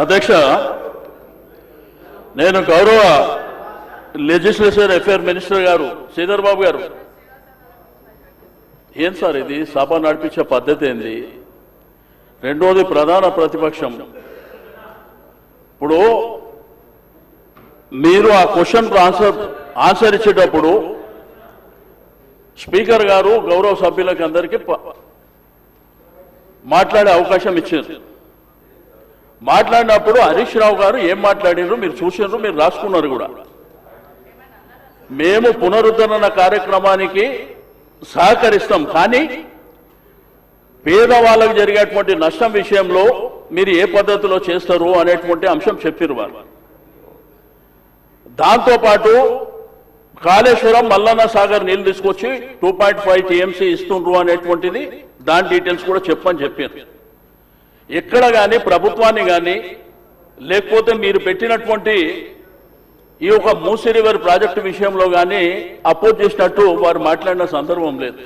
అధ్యక్ష నేను గౌరవ లెజిస్లేచర్ అఫేర్ మినిస్టర్ గారు శ్రీధర్ బాబు గారు. ఏం సార్ ఇది? సభ నడిపించే పద్ధతి ఏంది? రెండోది ప్రధాన ప్రతిపక్షం. ఇప్పుడు మీరు ఆ క్వశ్చన్ ఆన్సర్ ఆన్సర్ ఇచ్చేటప్పుడు స్పీకర్ గారు గౌరవ సభ్యులకి అందరికీ మాట్లాడే అవకాశం ఇచ్చారు. మాట్లాడినప్పుడు హరీష్ రావు గారు ఏం మాట్లాడినారు మీరు చూసినారు మీరు రాసుకున్నారు కూడా. మేము పునరుద్ధరణ కార్యక్రమానికి సహకరిస్తాం కానీ పేదవాళ్ళకు జరిగేటువంటి నష్టం విషయంలో మీరు ఏ పద్ధతిలో చేస్తారు అనేటువంటి అంశం చెప్పారు వారు. దాంతోపాటు కాళేశ్వరం మల్లన్న సాగర్ నీళ్ళు తీసుకొచ్చి టూ పాయింట్ ఫైవ్ టీఎంసీ ఇస్తుండ్రు అనేటువంటిది దాని డీటెయిల్స్ కూడా చెప్పని చెప్పారు ఎక్కడ కానీ ప్రభుత్వాన్ని కానీ లేకపోతే మీరు పెట్టినటువంటి ఈ యొక్క మూసిరివర్ ప్రాజెక్టు విషయంలో కానీ అపోజ్ చేసినట్టు వారు మాట్లాడిన సందర్భం లేదు.